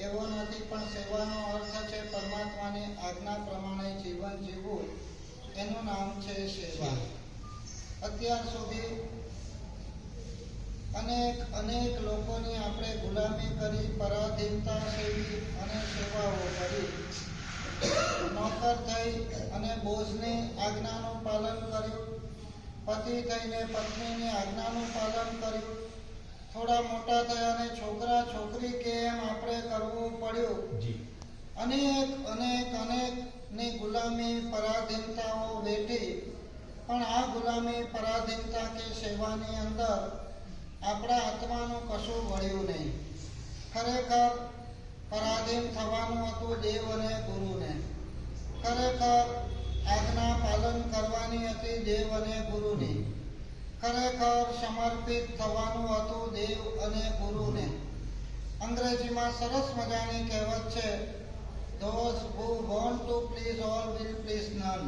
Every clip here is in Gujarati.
એવો નથી પણ સેવાનો અર્થ છે પરમાત્માની આજ્ઞા પ્રમાણે જીવન જીવવું. એનું નામ છે સેવા. અત્યાર સુધી અનેક અનેક લોકોની આપણે ગુલામી કરી, પરાધીનતા સેવી અને સેવાઓ કરી. નોકર થઈ અને બોઝની આજ્ઞાનું પાલન કર્યું. પતિ થઈને પત્નીની આજ્ઞાનું પાલન કર્યું. થોડા મોટા થયા અને છોકરા છોકરી કે એમ આપણે કરવું પડ્યું. જી. અનેક અનેક અનેકની ગુલામી પરાધીનતાઓ વેઠી. પણ આ ગુલામી પરાધીનતા કે સેવાની અંદર આપણા આત્માનું કશું વળ્યું નહીં. ખરેખર પરાધીન થવાનું હતું દેવ અને ગુરુને. ખરેખર આજ્ઞા પાલન કરવાની હતી દેવ અને ગુરુની. ખરેખર સમર્પિત થવાનું હતું દેવ અને ગુરુને. અંગ્રેજીમાં સરસ મજાની કહેવત છે those who want to please all will please none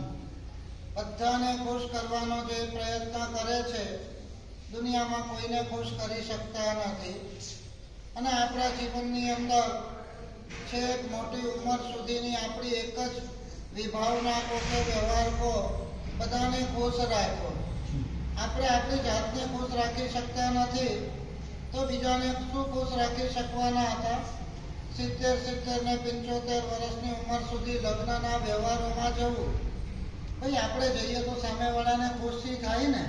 બધાને ખુશ કરવાનો જે પ્રયત્ન કરે છે, દુનિયામાં કોઈને ખુશ કરી શકતા નથી. અને આપણા જીવનની અંદર છેક મોટી ઉંમર સુધીની આપણી એક જ વિભાવના કો વ્યવહાર કો, બધાને ખુશ રાખો. આપણે આપણી જાતને ખુશ રાખી શકતા નથી, તો બીજાને શું ખુશ રાખી શકવાના હતા? સિત્તેર સિત્તેર ને પંચોતેર વર્ષની ઉંમર સુધી લગ્નના વ્યવહારોમાં જવું. ભાઈ, આપણે જઈએ તો સામેવાળાને ખુશી થાય ને?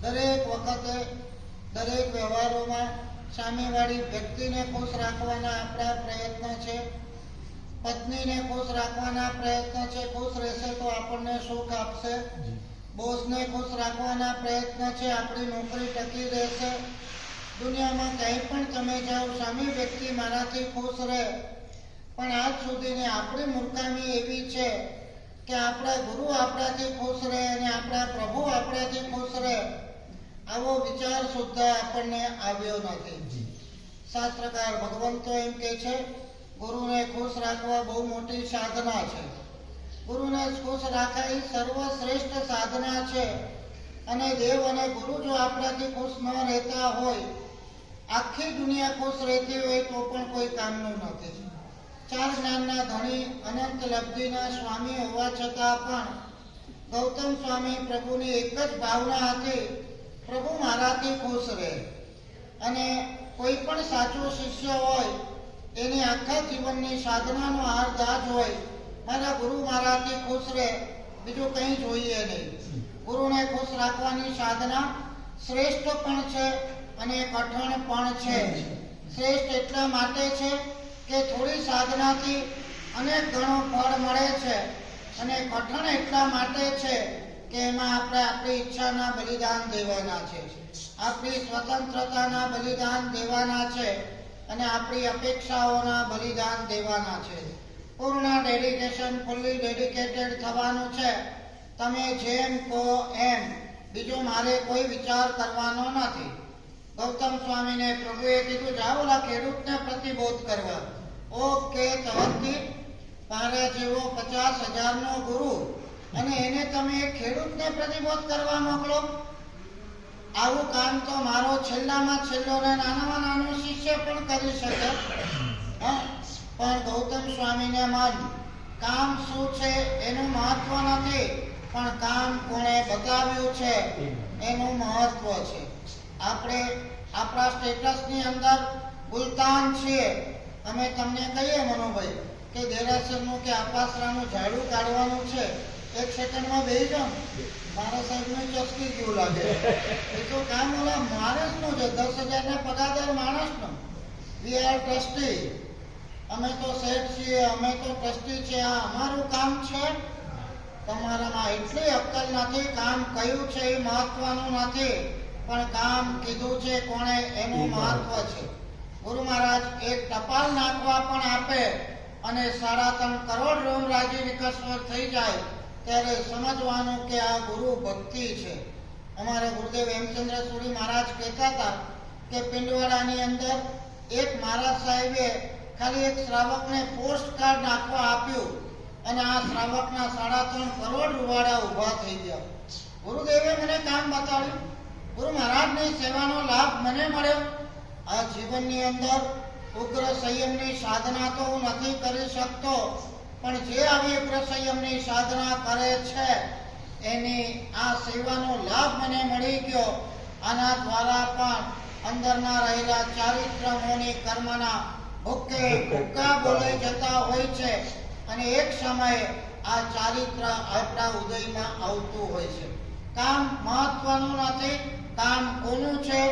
દરેક વખતે, દરેક વ્યવહારોમાં સામેવાળી વ્યક્તિને ખુશ રાખવાના આપણા પ્રયત્ન છે. પત્નીને ખુશ રાખવાના પ્રયત્ન છે. ખુશ રહેશે તો આપણને સુખ આપશે. બોસને ખુશ રાખવાના પ્રયત્ન છે આપણી નોકરી ટકી રહેશે. દુનિયામાં કંઈ પણ તમે જાઓ સામે વ્યક્તિ મારાથી ખુશ રહે. પણ આજ સુધીની આપણી મૂર્ખામી એવી છે કે આપણા ગુરુ આપણાથી ખુશ રહે અને આપણા પ્રભુ આપણાથી ખુશ રહે. આવો વિચાર સુદ્ધા આપણને આવ્યો નથી. શાસ્ત્રકાર ભગવંતો એમ કે છે ગુરુને ખુશ રાખવા બહુ મોટી સાધના છે. ગુરુને ખુશ રાખે એ સર્વશ્રેષ્ઠ સાધના છે અને દેવ અને ગુરુ જો આપણાથી ખુશ ન રહેતા હોય, આખી દુનિયા ખુશ રહેતી હોય તો પણ કોઈ કામનું નથી. ચાર જ્ઞાનના ધણી, અનંત લબ્ધિના સ્વામી હોવા છતાં પણ ગૌતમ સ્વામી પ્રભુની એક જ ભાવના હતી, પ્રભુ મારાથી ખુશ રહે. અને કોઈ પણ સાચો શિષ્ય હોય, એની આખા જીવનની સાધનાનો હાર દાજ હોય મારા ગુરુ મારાથી ખુશ રહે. બીજું કંઈ જોઈએ નહીં. ગુરુને ખુશ રાખવાની સાધના શ્રેષ્ઠ પણ છે અને કઠણ પણ છે. શ્રેષ્ઠ એટલા માટે છે કે થોડી સાધનાથી અનેક ગણો ફળ મળે છે અને કઠણ એટલા માટે છે કે એમાં આપણે આપણી ઈચ્છાના બલિદાન દેવાના છે. આપણી સ્વતંત્રતાના બલિદાન દેવાના છે અને આપણી અપેક્ષાઓના બલિદાન દેવાના છે. પૂર્ણ ડેડિકેશન ફૂલ્લી ડેડિકેટેડ થવાનું છે. તમે જેમ કહો એમ. બીજો મારે કોઈ વિચાર કરવાનો નથી. ગૌતમ સ્વામીને પ્રભુએ કીધું જાઓ ઓલા ખેડૂતને પ્રતિબોધ કરવા. ઓકે તવથી મારા જેવો પચાસ હજારનો ગુરુ અને એને તમે ખેડૂતને પ્રતિબોધ કરવા મોકલો? આવું કામ તો મારો છેલ્લામાં છેલ્લો ને નાનામાં નાનો શિષ્ય પણ કરી શકે. હા? પણ ગૌતમ સ્વામીને માન્યું કામ શું છે એનું મહત્વ નથી પણ કામ કોણે બતાવ્યું છે એનું મહત્વ છે. આપણે આપણા સ્ટેટસની અંદર ગુલતાન છીએ. અમે તમને કહીએ મનોભાઈ કે દેરાસરનું કે આપાસરાનું ઝાડું કાઢવાનું છે એક સેકન્ડમાં બે જાઉં મારા સાહેબને ચસકી જેવું લાગે. એ તો કામ ઓલા માણસનું છે દસ હજારના પગારદાર માણસનો વી આર ટ્રસ્ટી અમે તો શેઠ છીએ અમે તો ટ્રસ્ટી છીએ આ અમારું કામ છે. તમારામાં એટલી અક્કલ નથી કામ કયું છે એ મહત્વનું નથી પણ કામ કીધું છે કોણે એનું મહત્વ છે. ગુરુ મહારાજ એક ટપાલ નાખવા પણ આપે અને સાડા ત્રણ કરોડ રોમ રાજી વિકસવર થઈ જાય ત્યારે સમજવાનું કે આ ગુરુ ભક્તિ છે. અમારા ગુરુદેવ હેમચંદ્ર સુરી મહારાજ કહેતા હતા કે પિંડવાડાની અંદર એક મહારાજ સાહેબે ખાલી એક શ્રાવકને પોસ્ટ કાર્ડ નાખવા આપ્યું અને આ શ્રાવકના સાડા ત્રણ કરોડ રૂવાડા ઊભા થઈ ગયા. ગુરુદેવે મને કામ બતાવ્યું. ગુરુ મહારાજની સેવાનો લાભ મને મળ્યો. આ જીવનની અંદર ઉગ્ર સંયમની સાધના તો હું નથી કરી શકતો, પણ જે આવી ઉગ્ર સંયમની સાધના કરે છે, એની આ સેવાનો લાભ મને મળી ગયો. આના દ્વારા પણ અંદરના રહેલા ચારિત્રમોની કર્મના ભૂકે ભૂકા બોલાઈ જતા હોય છે અને એક સમયે આ ચારિત્ર આપણા ઉદયમાં આવતું હોય છે. કામ મહત્વનું નથી, કામ કોનું છે?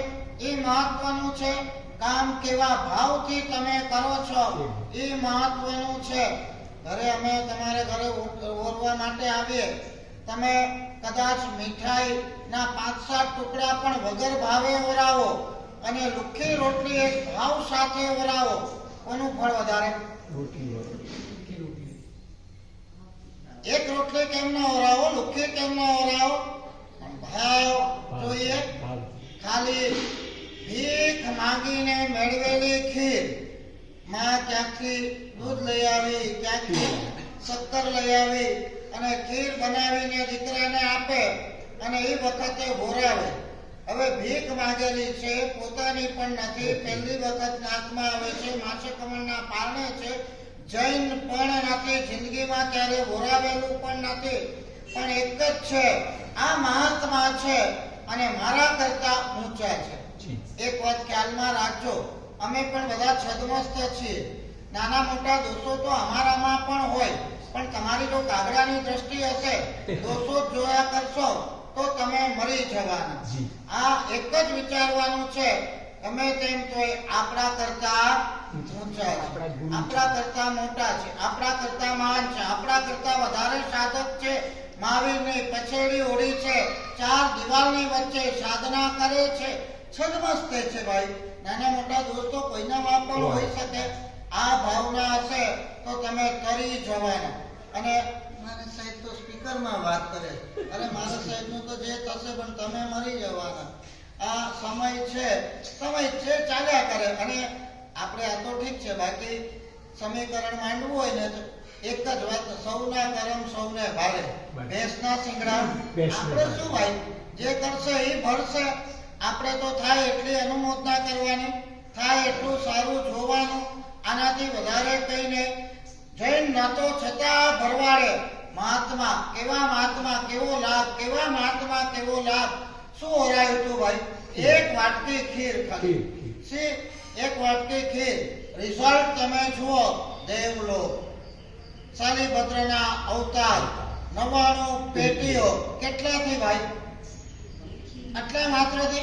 એ મહત્વનું છે. કામ કેવા ભાવથી તમે કરો છો? એ મહત્વનું છે. ઘરે અમે તમારે ઘરે ઓરવા માટે આવીએ. તમે કદાચ મીઠાઈના પાંચ સાત ટુકડા પણ વગર ભાવે ઓરાવો અને લુખ્ખી રોટલી એક ભાવ સાથે ઓરાવો. કોનું ફળ વધારે? એક રોટલી કેમ ના ઓરાવો લુખી કેમ ના ઓરાવો પણ ભાવ જોઈએ. ખાલી ભીખ માંગીને મેળવેલી ખીર. માં ક્યાંકથી દૂધ લઈ આવી ક્યાંકથી શક્કર લઈ આવી અને ખીર બનાવીને દીકરાને આપે અને એ વખતે ભોરાવે. હવે ભીખ માંગેલી છે પોતાની પણ નથી. પહેલી વખત નાકમાં આવે છે માસે કમળના પારણે છે. જૈન પણ નથી જિંદગીમાં ક્યારે ભોરાવેલું પણ નથી. પણ એક જ છે આ મહાત્મા છે અને મારા કરતા ઊંચા છે. એક વાત ખ્યાલમાં રાખજો અમે પણ બધા છદમસ્ત છીએ. નાના મોટા દોષો તો અમારામાં પણ હોય પણ તમારી જો કાગડાની દ્રષ્ટિ હશે દોષો જોયા કરશો. તો તમે મરી જવાના. આ એક જ વિચારવાનું છે. તમે તેમ તો આપણા કરતા ઊંચા છે. આપણા કરતા મોટા છે. આપણા કરતા મહાન છે. આપણા કરતા વધારે સાધક છે. મહાવીરની પછેડી ઓળી છે. ચાર દિવાલની વચ્ચે સાધના કરે છે. છદમસ્તે છે ભાઈ. નાના મોટા દોસ્તો કોઈના કોઈનામાં પણ હોઈ શકે. આ ભાવના હશે તો તમે તરી જવાના. અને સ્પીકરમાં વાત કરે અરે મારા સાહેબનું તો જે થશે પણ તમે મરી જવાના. આ સમય છે. સમય છે ચાલ્યા કરે. અને આપણે આ તો ઠીક છે બાકી સમીકરણ માંડવું હોય ને તો એક જ વાત સૌના કરમ સૌને ભારે. ભેંસના સિંગડા. આપણે શું ભાઈ? જે કરશે એ ભરશે. આપણે તો થાય એટલી અનુમોદના કરવાની. થાય એટલું સારું જોવાનું. આનાથી વધારે કઈ નહીં. જૈન નાતો છતાં ભરવાડે. મહાત્મા કેવા મહાત્મા કેવો લાભ કેવા મહાત્મા કેવો લાભ? શું ઓરાયું તું ભાઈ? એક વાટકી ખીર ખીર. સી એક વાટકી ખીર. રિઝલ્ટ તમે જુઓ દેવલો. શાલીભદ્રના અવતાર નવાણું પેટીઓ. કેટલાથી ભાઈ? આટલા માત્રથી?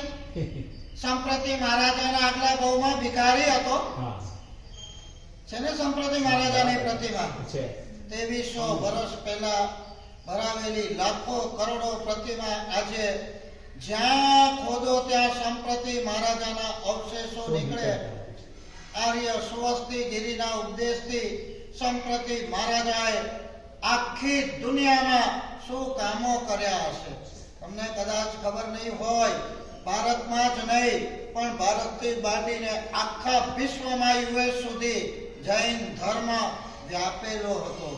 સંપ્રતિ મહારાજાના આગલા બહુમાં ભિખારી હતો? છે ને સંપ્રતિ મહારાજાની પ્રતિમા? છે. ત્રેવીસો વર્ષ પહેલા ભરાવેલી લાખો કરોડો પ્રતિમા આજે જ્યાં ખોદો ત્યાં સંપ્રતિ મહારાજાના અવશેષો નીકળે. આર્ય સુવસ્તી ગિરીના ઉપદેશથી સંપ્રતિ મહારાજાએ આખી દુનિયામાં શું કામો કર્યા હશે? તમને કદાચ ખબર નહીં હોય ભારતમાં જ નહીં પણ ભારતથી બાંધીને આખા વિશ્વમાં યુએસ સુધી જૈન ધર્મ વ્યાપેલો હતો.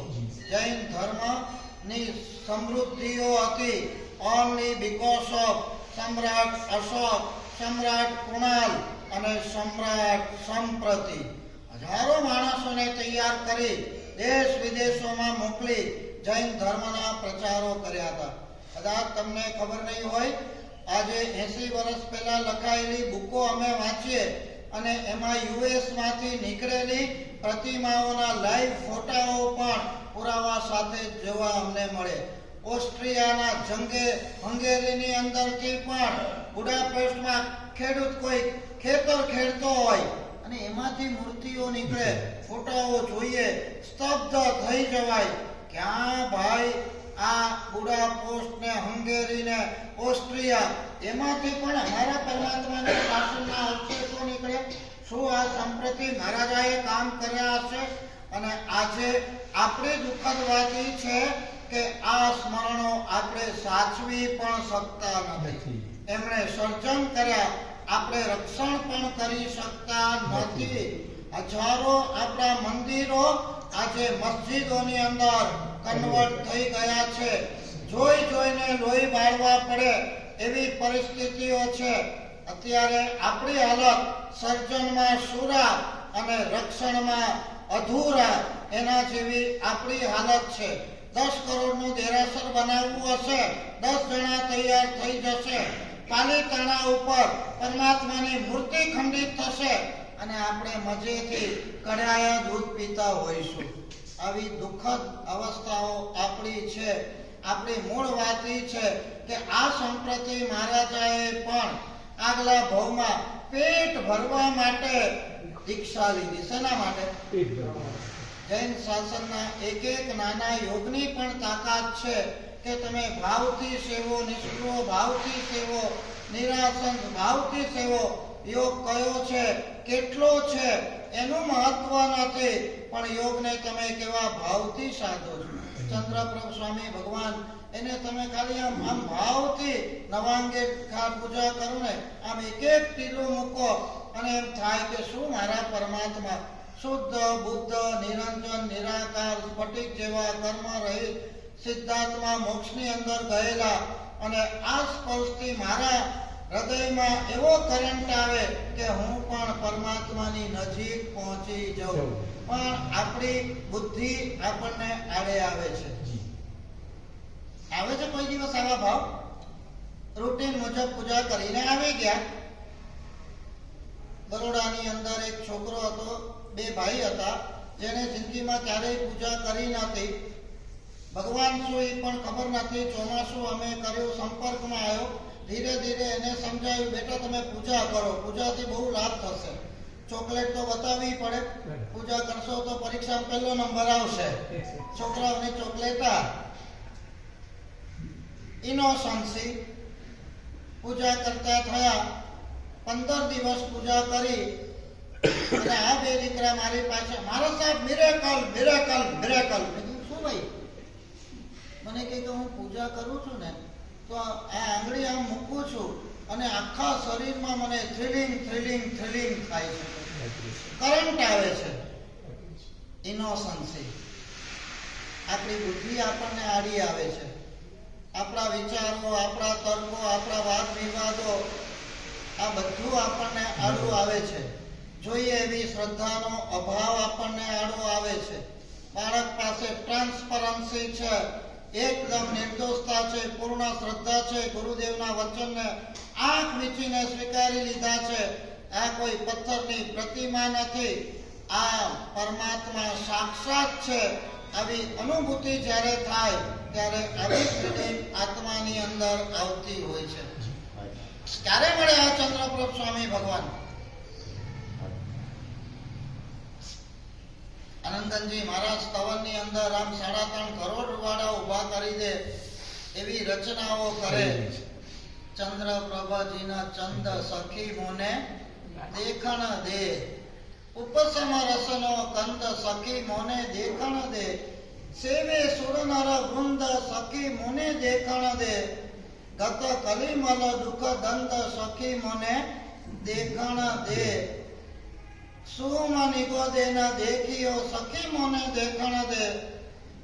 જૈન ધર્મની સમૃદ્ધિઓ હતી. ઓનલી બીકોઝ ઓફ સમ્રાટ અશોક, સમ્રાટ કુણાલ અને સમ્રાટ સંપ્રતિ. હજારો માણસોને તૈયાર કરી દેશ વિદેશોમાં મોકલી જૈન ધર્મના પ્રચારો કર્યા હતા. કદાચ તમને ખબર નહીં હોય, આજે એસી વર્ષ પહેલા લખાયેલી બુકો અમે વાંચીએ અને એમાં યુએસમાંથી નીકળેલી પ્રતિમાઓના લાઈવ ફોટાઓ પણ પુરાવા સાથે જોવા અમને મળે. ઓસ્ટ્રિયાના જંગે હંગેરીની અંદરથી પણ બુડાપેસ્ટમાં ખેડૂત કોઈ ખેતર ખેડતો હોય અને એમાંથી મૂર્તિઓ નીકળે, ફોટાઓ જોઈએ, સ્તબ્ધ થઈ જવાય. ક્યાં ભાઈ આ બુડાપોસ્ટ ને હંગેરી ને ઓસ્ટ્રિયા, એમાંથી પણ અમારા પરમાત્માના શાસનના અવશેષો નીકળે. શું આ સંપ્રતિ મહારાજાએ કામ કર્યા હશે? અને આજે આપણી દુઃખદ વાત છે કે આ સ્મરણો આપણે સાચવી પણ શકતા નથી. નથી. એમણે સર્જન કર્યા. આપણે રક્ષણ પણ કરી શકતા નથી. હજારો આપણા મંદિરો આજે મસ્જિદોની અંદર કન્વર્ટ થઈ ગયા છે. જોઈ જોઈને લોહી બાળવા પડે એવી પરિસ્થિતિઓ છે. અત્યારે આપણી હાલત સર્જનમાં સુરા અને રક્ષણમાં અધૂરા એના જેવી આપણી હાલત છે. દસ કરોડનું દેરાસર બનાવવું હશે, દસ જણા તૈયાર થઈ જશે. પાલીતાણા ઉપર પરમાત્માની મૂર્તિ ખંડિત થશે અને આપણે મજેથી કઢાયા દૂધ પીતા હોઈશું. આવી દુઃખદ અવસ્થાઓ આપણી છે. આપણી મૂળ વાત એ છે કે આ સંપ્રતિ મહારાજાએ પણ આગલા ભાવમાં પેટ ભરવા માટે દીક્ષા લીધી શેના માટે? જૈન શાસનના એક એક નાના યોગની પણ તાકાત છે કે તમે ભાવથી સેવો નિષ્ઠુઓ ભાવથી સેવો નિરાસન ભાવથી સેવો યોગ કયો છે કેટલો છે એનું મહત્વ નથી પણ યોગને તમે કેવા ભાવથી સાધો છો? ચંદ્રપ્રભ સ્વામી ભગવાન એને તમે ખાલી આમ આમ ભાવથી નવાંગે ખા પૂજા કરો ને આમ એક એક ટીલો મૂકો અને એમ થાય કે શું મારા પરમાત્મા શુદ્ધ બુદ્ધ નિરંજન નિરાકાર સ્ફટિક જેવા કર્મ રહી સિદ્ધાર્થમાં મોક્ષની અંદર ગયેલા અને આ સ્પર્શથી મારા હૃદયમાં એવો કરંટ આવે કે હું પણ પરમાત્માની નજીક પહોંચી જાઉં. પણ આપણી બુદ્ધિ આપણને આડે આવે છે. આવે છે કોઈ દિવસ આવા ભાવ? રૂટીન મુજબ પૂજા કરીને આવી ગયા. બરોડાની અંદર એક છોકરો હતો બે ભાઈ હતા જેને જિંદગીમાં ક્યારેય પૂજા કરી નથી ભગવાન શું એ પણ ખબર નથી ચોમાસું અમે કર્યું સંપર્કમાં આવ્યો. ધીરે ધીરે એને સમજાયું બેટા તમે પૂજા કરો પૂજાથી બહુ લાભ થશે. ચોકલેટ તો બતાવવી પડે. પૂજા કરશો તો પરીક્ષામાં પહેલો નંબર આવશે. છોકરાઓની ચોકલેટા ઇનોસન્સી પૂજા કરતા થયા. પંદર દિવસ પૂજા કરી. અને આ બે દીકરા મારી પાસે, મારા સાહેબ મિરેકલ મિરેકલ મિરેકલ બીજું શું ભાઈ? મને કહે કે, હું પૂજા કરું છું ને, તો આ આંગળી આમ મૂકું છું અને આખા શરીરમાં મને થ્રિલિંગ થ્રિલિંગ થ્રિલિંગ થાય છે. કરંટ આવે છે. ઇનોસન્સી આપણી બુદ્ધિ આપણને આડી આવે છે. આપણા વિચારો આપણા તર્કો આપણા વાદ વિવાદો આ બધું આપણને આડું આવે છે. જોઈએ એવી શ્રદ્ધાનો અભાવ આપણને આડો આવે છે. બાળક પાસે ટ્રાન્સપરન્સી છે એકદમ નિર્દોષતા છે પૂર્ણ શ્રદ્ધા છે ગુરુદેવના વચનને આંખ વીંચીને સ્વીકારી લીધા છે. આ કોઈ પથ્થરની પ્રતિમા નથી. આ પરમાત્મા સાક્ષાત છે. આવી અનુભૂતિ જ્યારે થાય ત્યારે અનેક ફિલિંગ આત્માની અંદર આવતી હોય છે. ક્યારે મળે આ ચંદ્રપ્રભ સ્વામી ભગવાન? આનંદનજી મહારાજ સ્તવનની અંદર આમ સાડા ત્રણ કરોડ વાળા ઊભા કરી દે એવી રચનાઓ કરે. ચંદ્ર પ્રભાજીના ચંદ સખી મોને દેખણ દે. ઉપસમ રસનો કંદ સખી મોને દેખણ દે. સેવે સુરનારા નર વૃંદ સખી મુને દેખણ દે. ગત કલિમલ દુઃખ દંત સખી મને દેખણ દે. સુમન નિગોદેન દેખિયો સખી મને દેખણ દે.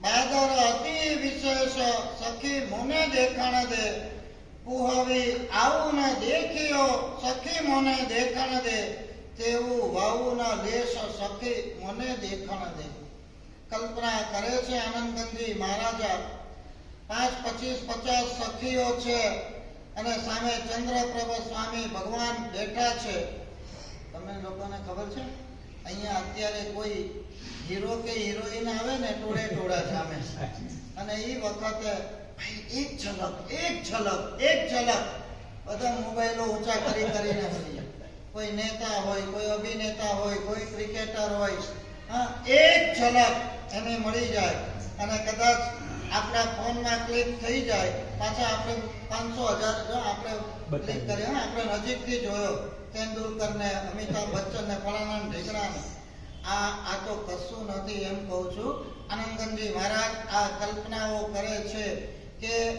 બાદર અતિ વિશેષ સખી મને દેખણ દે. પુહવી આવું ને દેખિયો સખી મને દેખણ દે. તેવું વાવું ન લેશ સખી મને દેખણ દે. કલ્પના કરે છે આનંદગંજી મહારાજા. પાંચ, પચીસ, પચાસ સખીઓ છે અને સામે ચંદ્રપ્રભ સ્વામી ભગવાન બેઠા છે. તમને લોકોને ખબર છે? અહીંયા અત્યારે કોઈ હીરો કે હિરોઈન આવે ને, ટોળે ટોળા સામે. અને એ વખતે એક ઝલક એક ઝલક એક ઝલક. બધા મોબાઈલો ઊંચા કરી કરીને ફરી કોઈ નેતા હોય, કોઈ અભિનેતા હોય, કોઈ ક્રિકેટર હોય. હા, એક ઝલક. એને મળી જાય. અને કદાચ આપણા ફોનમાં ક્લિક થઈ જાય. પાછા આપણે પાંચસો હજાર જો આપણે ક્લિક કરીએ આપણે નજીકથી જોયો. તેંડુલકરને અમિતાભ બચ્ચનને ફલાણા ઢીકણાને આ આ તો કશું નથી એમ કહું છું. આનંદનજી મહારાજ આ કલ્પનાઓ કરે છે કે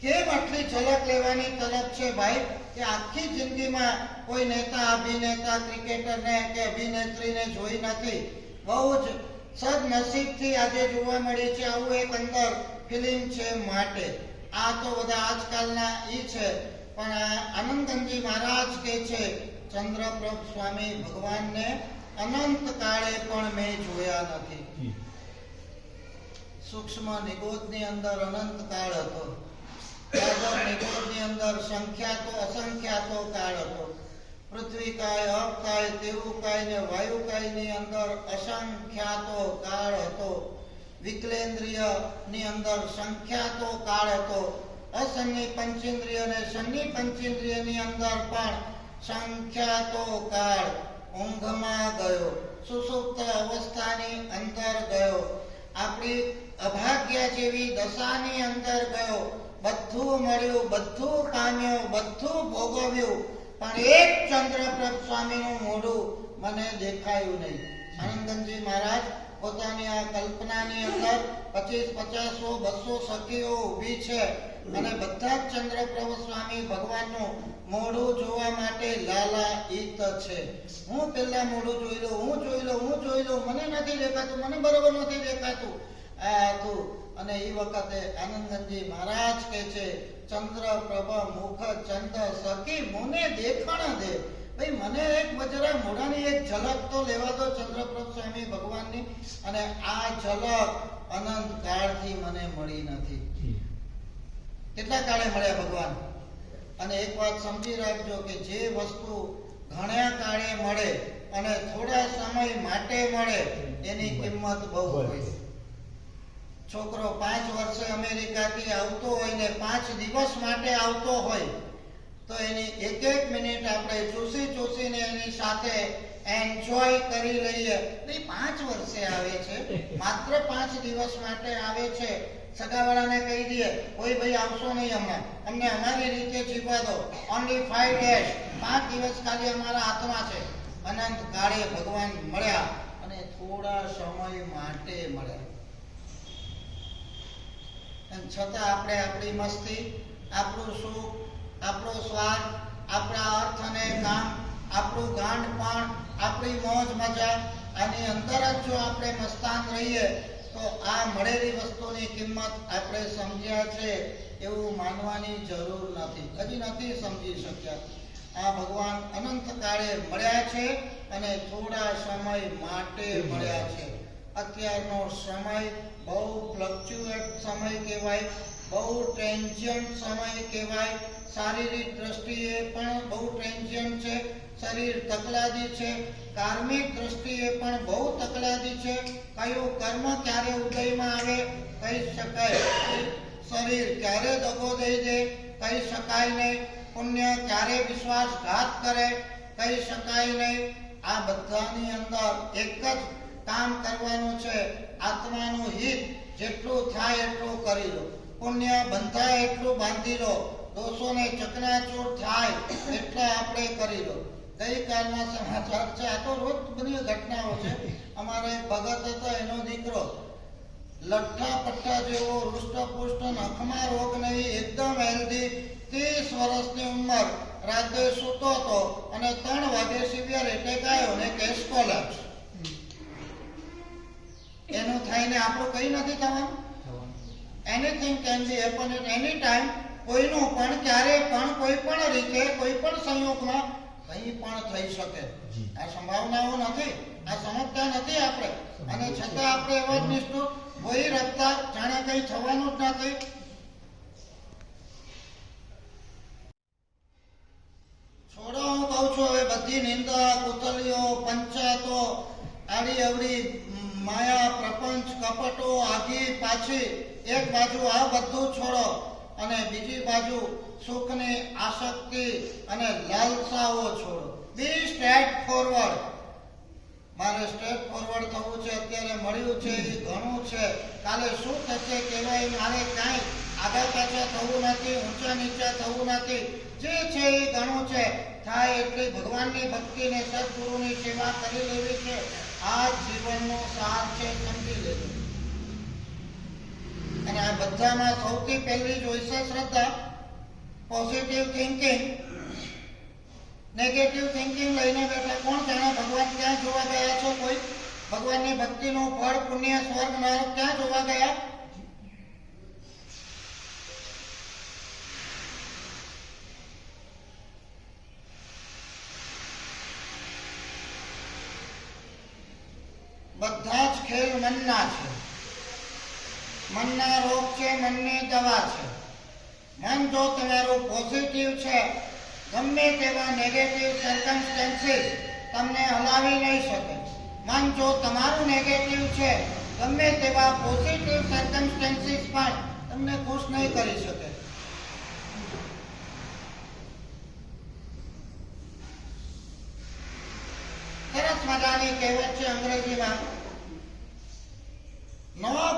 કેમ આટલી ઝલક લેવાની તલબ છે ભાઈ? કે આખી જિંદગીમાં કોઈ નેતા અભિનેતા ક્રિકેટરને કે અભિનેત્રીને જોઈ નથી. બહુ જ સદનસીબથી આજે જોવા મળી છે આવું એક અંદર ફિલ્મ છે માટે. આ તો બધા આજકાલના ઈ છે. પણ આ આનંદનજી મહારાજ કે છે ચંદ્રપ્રભ સ્વામી ભગવાનને અનંત કાળે પણ મેં જોયા નથી. સૂક્ષ્મ નિગોદની અંદર અનંત કાળ હતો. નિગોદની અંદર સંખ્યાતો અસંખ્યાતો કાળ હતો. પૃથ્વી કાય અપ કાય તેવું કાય ને વાયુ કાયની અંદર અસંખ્યાતો કાળ હતો. વિકલેન્દ્રિયની અંદર સંખ્યાતો કાળ હતો. અસન્ની પંચેન્દ્રિય અને પંચેન્દ્રિયની અંદર પણ સંખ્યાતો કાળ ઊંઘમાં ગયો. સુસુપ્ત અવસ્થાની અંદર ગયો. આપણી અભાગ્ય જેવી દશાની અંદર ગયો. બધું મળ્યું, બધું પામ્યું, બધું ભોગવ્યું. પણ એક ચંદ્રપ્રભ સ્વામીનું મોઢું મને દેખાયું નહીં. આનંદનજી મહારાજ પોતાની આ કલ્પનાની અંદર પચીસ, પચાસો, બસો સખીઓ ઊભી છે અને બધા જ ચંદ્રપ્રભ સ્વામી ભગવાનનું મોઢું જોવા માટે લાલા ઈત છે. હું પેલા મોઢું જોઈ લઉં, હું જોઈ લઉં, હું જોઈ લઉં. મને નથી દેખાતું, મને બરોબર નથી દેખાતું. આ હતું. અને એ વખતે આનંદનજી મહારાજ કે છે ચંદ્ર પ્રભા મુખ ચંદ સખી મુને દેખાણ દે. ભાઈ મને એક જરા મોઢાની એક ઝલક તો લેવા દો ચંદ્રપ્રભ સ્વામી ભગવાનની. અને આ ઝલક અનંત કાળથી મને મળી નથી. કેટલા કાળે મળ્યા ભગવાન? અને એક વાત સમજી રાખજો કે જે વસ્તુ ઘણા કાળે મળે અને થોડા સમય માટે મળે એની કિંમત બહુ હોય છોકરો પાંચ વર્ષે અમેરિકાથી આવતો હોય ને પાંચ દિવસ માટે આવતો હોય, તો એની એક એક મિનિટ આપણે ચૂસી ચૂસીને એની સાથે એન્જોય કરી લઈએ. નહીં પાંચ વર્ષે આવે છે. માત્ર પાંચ દિવસ માટે આવે છે. સગાવાળાને કહી દઈએ કોઈ ભાઈ, આવશો નહીં હમણાં. અમને અમારી રીતે જીવવા દો. ઓનલી ફાઈવ ડેઝ પાંચ દિવસ ખાલી અમારા હાથમાં છે. અનંત કાળે ભગવાન મળ્યા અને થોડા સમય માટે મળ્યા. અને છતાં આપણે આપણી મસ્તી, આપણું સુખ, આપણો સ્વાદ, આપણા અર્થ અને કામ, આપણું ગાંડ પણ, આપણી મોજ, મજા, આની અંદર જ જો આપણે મસ્તાન રહીએ, તો આ મળેલી વસ્તુની કિંમત આપણે સમજ્યા છે એવું માનવાની જરૂર નથી. હજી નથી સમજી શક્યા. આ ભગવાન અનંત કાળે મળ્યા છે અને થોડા સમય માટે મળ્યા છે. અત્યારનો સમય બહુ ફ્લક્ચ્યુએટ સમય કહેવાય, બહુ ટ્રેન્જિયન્ટ સમય કહેવાય. શારીરિક દ્રષ્ટિએ પણ બહુ ટ્રેન્જિયન્ટ છે, શરીર તકલાદી છે કાર્મિક દ્રષ્ટિએ પણ બહુ તકલાદી છે. કયું કર્મ ક્યારે ઉદયમાં આવે? કહી શકાય. શરીર ક્યારે દગો દઈ દે? કહી શકાય નહીં. પુણ્ય ક્યારે વિશ્વાસઘાત કરે? કહી શકાય નહીં. આ બધાની અંદર એક જ કામ કરવાનું છે. આત્માનું હિત જેટલું થાય એટલું કરી લો. પુણ્ય બંધાય એટલું બાંધી લો. દોષોને ચકનાચૂર થાય એટલે આપણે કરી લો. ગઈકાલના સમાચાર છે, આ તો રોજ બની ઘટનાઓ છે. અમારે ભગત હતો એનો દીકરો લઠ્ઠા પટ્ટા જેવો હૃષ્ટપુષ્ટ નખમાં રોગ નહીં, એકદમ હેલ્ધી ત્રીસ વર્ષની ઉંમર. રાત્રે સૂતો હતો અને ત્રણ વાગે સિવિયર એટેક આવ્યો ને કેસ કોલેપ્સ એનું થઈને આપણું કઈ નથી થવાનું? Anything can be happen at any time કોઈનું પણ ક્યારે પણ કોઈ પણ રીતે કોઈ પણ સંયોગમાં કંઈ પણ થઈ શકે. આ સંભાવનાઓ નથી. આ સમજતા નથી આપણે. અને છતાં આપણે એવા જ નિષ્ઠુર કોઈ રખતા જાણે કંઈ થવાનું જ નથી. છોડો હું કહું છું હવે બધી નિંદા કુતલીઓ પંચાયતો આડી અવડી માયા, પ્રપંચ, કપટો આગી પાછી એક બાજુ આ બધું છોડો અને બીજી બાજુ સુખની આસક્તિ અને લાલસાઓ છોડો. બી સ્ટેટ ફોરવર્ડ મારે સ્ટેટ ફોરવર્ડ થવું છે, અત્યારે મળ્યું છે, એ ઘણું છે. કાલે શું થશે કહેવાય, મારે કાંઈ આગળ પાછળ થવું નથી, ઊંચા નીચા થવું નથી. જે છે એ ઘણું છે. થાય એટલી ભગવાનની ભક્તિને સદગુરુની સેવા કરી લેવી છે. આ જીવનનો સાર સમજી લેજો. અને આ બધામાં સૌથી પહેલી જોઈશે શ્રદ્ધા. પોઝિટિવ થિંકિંગ નેગેટિવ થિંકિંગ લઈને બેઠા કોણ જાણે ભગવાન ક્યાં જોવા ગયા છો કોઈ? ભગવાનની ભક્તિનું ફળ, પુણ્ય, સ્વર્ગ, નરક ક્યાં જોવા ગયા? બધા જ ખેલ મનના છે. મનના રોગ છે, મનની દવા છે. મન જો તમારું પોઝિટિવ છે, ગમે તેવા નેગેટિવ સર્કમસ્ટન્સીસ તમને હલાવી નહીં શકે. મન જો તમારું નેગેટિવ છે, ગમે તેવા પોઝિટિવ સર્કમસ્ટન્સીસ પણ તમને ખુશ નહીં કરી શકે. સરસ મજાની કહેવત છે અંગ્રેજીમાં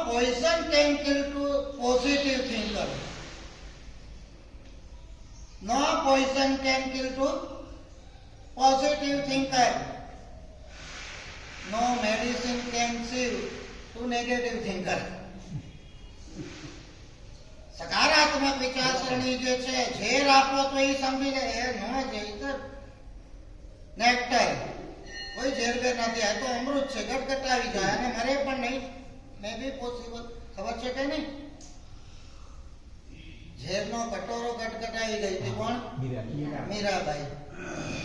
poison can kill to positive thinker. No poison can kill to positive thinker. No medicine can save to negative thinker. સકારાત્મક વિચારસરણી જે છે, ઝેર આપો તો એ સમજી લે એ ન તો નેક્ટર કોઈ ઝેર બેર નથી, આ તો અમૃત છે, ગટગટાવી જાય, અને મરે પણ નહીં. મે બી પોસિબલ ખબર છે કે નહીં? ઝેરનો કટોરો ગટગટાઈ ગઈ હતી કોણ? મીરાબાઈ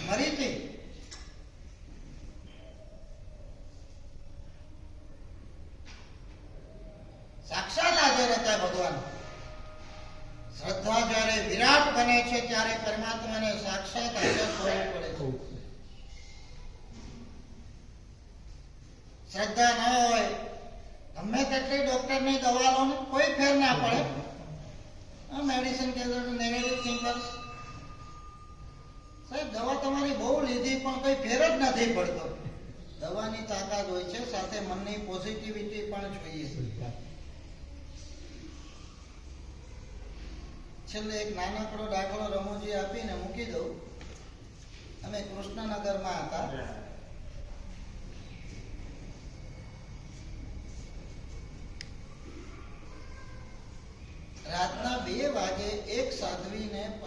મરી હતી સાક્ષાત હાજર હતા ભગવાન. શ્રદ્ધા જ્યારે વિરાટ બને છે ત્યારે પરમાત્માને સાક્ષાત હાજર થવું પડે છે. શ્રદ્ધા ન હોય ગમે તેટલી ડોક્ટરની દવા લો ને કોઈ ફેર ના પડે. આ મેડિસિન કે નેગેટિવ થિંકર્સ સાહેબ દવા તમારી બહુ લીધી પણ કોઈ ફેર જ નથી પડતો. દવાની તાકાત હોય છે સાથે મનની પોઝિટિવિટી પણ જોઈએ. છેલ્લે એક નાનકડો દાખલો રમૂજી આપીને મૂકી દઉં. અમે કૃષ્ણનગરમાં હતા. રાતના બે વાગે એક સાધ્વીને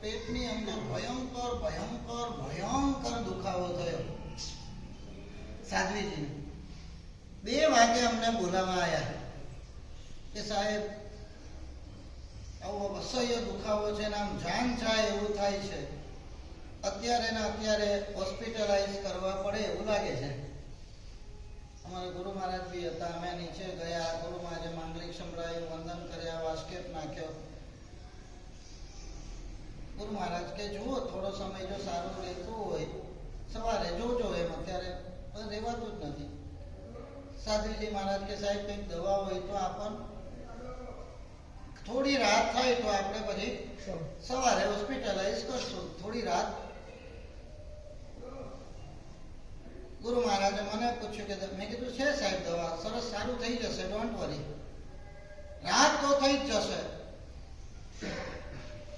પેટની અંદર ભયંકર ભયંકર ભયંકર દુખાવો થયો. સાધ્વીજીને. બે વાગે અમને બોલાવવા આવ્યા કે સાહેબ, આવો અસહ્ય દુખાવો છે ને આમ જાન જાય એવું થાય છે. અત્યારે ને અત્યારે હોસ્પિટલાઇઝ કરવા પડે એવું લાગે છે. અમારે ગુરુ મહારાજ બી હતા અમે નીચે ગયા ગુરુ મહારાજે માંગલિક સંભળાયું વંદન કર્યા વાસ્કેટ નાખ્યો. ગુરુ મહારાજ કે જુઓ થોડો સમય જો સારું રહેતું હોય સવારે જોજો એમ અત્યારે પણ રહેવાતું જ નથી. સાધુજી મહારાજ કે સાહેબ કંઈક દવા હોય તો આપણ થોડી રાત થાય તો આપણે પછી સવારે હોસ્પિટલાઇઝ કરશું. થોડી રાત ગુરુ મહારાજે મને પૂછ્યું કે મેં કીધું, છે સાહેબ દવા? સરસ સારું થઈ જશે ડોન્ટ વરી રાત તો થઈ જ જશે.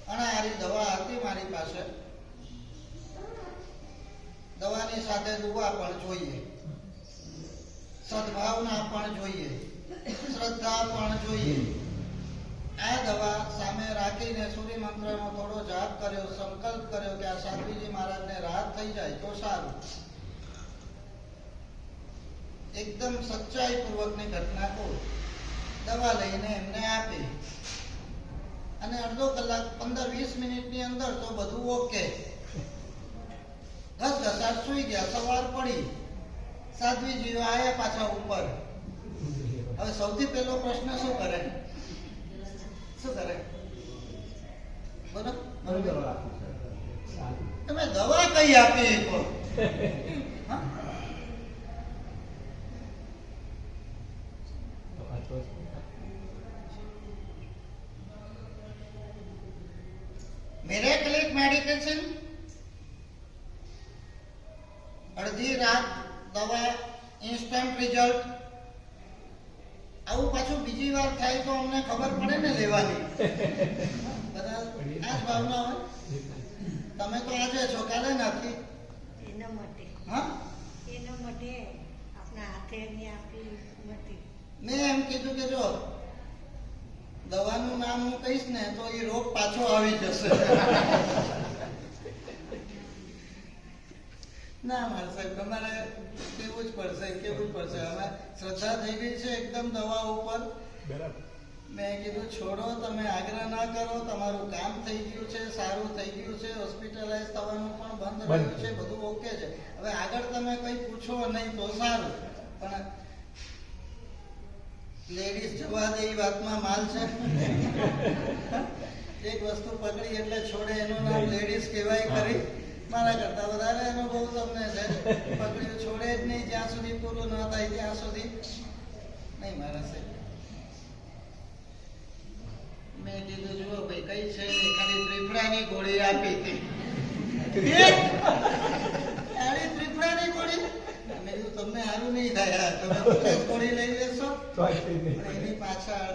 અણાહારી દવા હતી મારી પાસે. દવાની સાથે દુવા પણ જોઈએ. સદભાવના પણ જોઈએ. શ્રદ્ધા પણ જોઈએ. આ દવા સામે રાખીને સૂર્ય મંત્રનો થોડો જાપ કર્યો, સંકલ્પ કર્યો કે આ સાધ્વીજી મહારાજને રાહત થઈ જાય તો સારું. એકદમ સચ્ચાઈ પૂર્વકની ઘટના કહું દવા લઈને એમને આપી. અને અડધો કલાક પંદર વીસ મિનિટની અંદર તો બધું ઓકે ઘસઘસાટ સુઈ ગયા સવાર પડી. સાધ્વીજીઓ આયા પાછા ઉપર. હવે સૌથી પહેલો પ્રશ્ન શું કરે? શું કરે? બોલો. તમે દવા કઈ આપી કહો હા? મિરેકલિક મેડિકેશન અડધી રાત દવા ઇન્સ્ટન્ટ રિઝલ્ટ આવું પાછું બીજી વાર થાય તો અમને ખબર પડે ને લેવાની. બધા આ જ ભાવના હોય. તમે તો આજે છો કાલે નથી એના માટે. હા? એના માટે આપણા હાથે એની આપી નથી મેં એમ કીધું કે જો દવાનું નામ હું કહીશ ને તો એ રોગ પાછો આવી જશે. ના મારા સાહેબ તમારે કેવું જ પડશે કેવું જ પડશે? હવે શ્રદ્ધા થઈ ગઈ છે એકદમ દવા ઉપર. બરાબર. મેં કીધું છોડો તમે આગ્રહ ના કરો તમારું કામ થઈ ગયું છે સારું થઈ ગયું છે હોસ્પિટલાઇઝ થવાનું પણ બંધ. રહ્યું છે બધું ઓકે છે. હવે આગળ તમે કંઈ પૂછો નહીં તો સારું. પણ લેડીઝ જવા દે એ વાતમાં માલ છે. એક વસ્તુ પકડી એટલે છોડે એનું નામ લેડીઝ કહેવાય ખરી. મારા કરતા વધારે અનુભવ તમને છે. પકડ્યું છોડે જ નહીં જ્યાં સુધી પૂરું ન થાય ત્યાં સુધી. નહીં મારા છે મેં કીધું જુઓ ભાઈ કઈ છે ખાલી ત્રિફળાની ગોળી આપી હતી. ખાલી ત્રિફળાની ગોળી? મેં કીધું તમને સારું નહીં થાય તમે ગોળી લઈ લેશો. એની પાછળ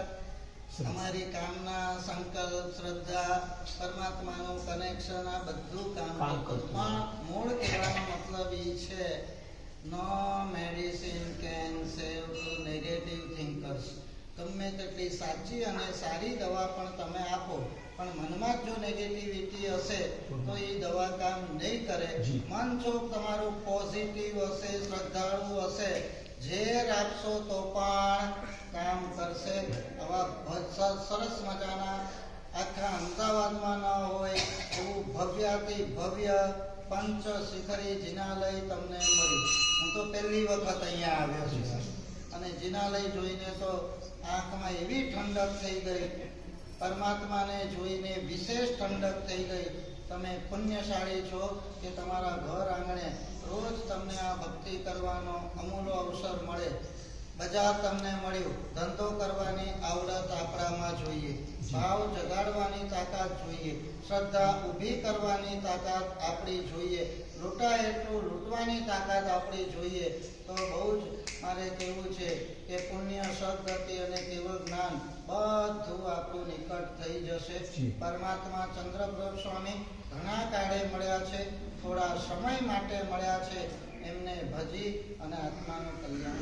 અમારી કામના સંકલ્પ શ્રદ્ધા પરમાત્માનું કનેક્શન આ બધું કામ. પણ મૂળ કહેવાનો મતલબ એ છે no medicine can save to negative thinkers ગમે તેટલી સાચી અને સારી દવા પણ તમે આપો પણ મનમાં જો નેગેટિવિટી હશે તો એ દવા કામ નહીં કરે. મન જો તમારું પોઝિટિવ હશે શ્રદ્ધાળુ હશે ઝેર આપશો તો પણ કામ કરશે. આવા સરસ મજાના આખા અમદાવાદમાં ન હોય એવું ભવ્યાથી ભવ્ય પંચ શિખરી જિનાલય તમને મળ્યું હું તો પહેલી વખત અહીંયા આવ્યો છું અને જિનાલય જોઈને તો આંખમાં એવી ઠંડક થઈ ગઈ. પરમાત્માને જોઈને વિશેષ ઠંડક થઈ ગઈ. તમે પુણ્યશાળી છો કે તમારા ઘર આંગણે રોજ તમને આ ભક્તિ કરવાનો અમૂલો અવસર મળે. બજાર તમને મળ્યું. ધંધો કરવાની આવડત આપણામાં જોઈએ. ભાવ જગાડવાની તાકાત જોઈએ. શ્રદ્ધા ઊભી કરવાની તાકાત આપણી જોઈએ. લૂંટા એટલું લૂંટવાની તાકાત આપણી જોઈએ. તો બહુ જ મારે કહેવું છે કે પુણ્ય, સદગતિ અને કેવળ જ્ઞાન બધું આપણું નિકટ થઈ જશે. પરમાત્મા ચંદ્રપ્રભ સ્વામી ઘણા કાળે મળ્યા છે થોડા સમય માટે મળ્યા છે એમને ભજી અને આત્માનું કલ્યાણ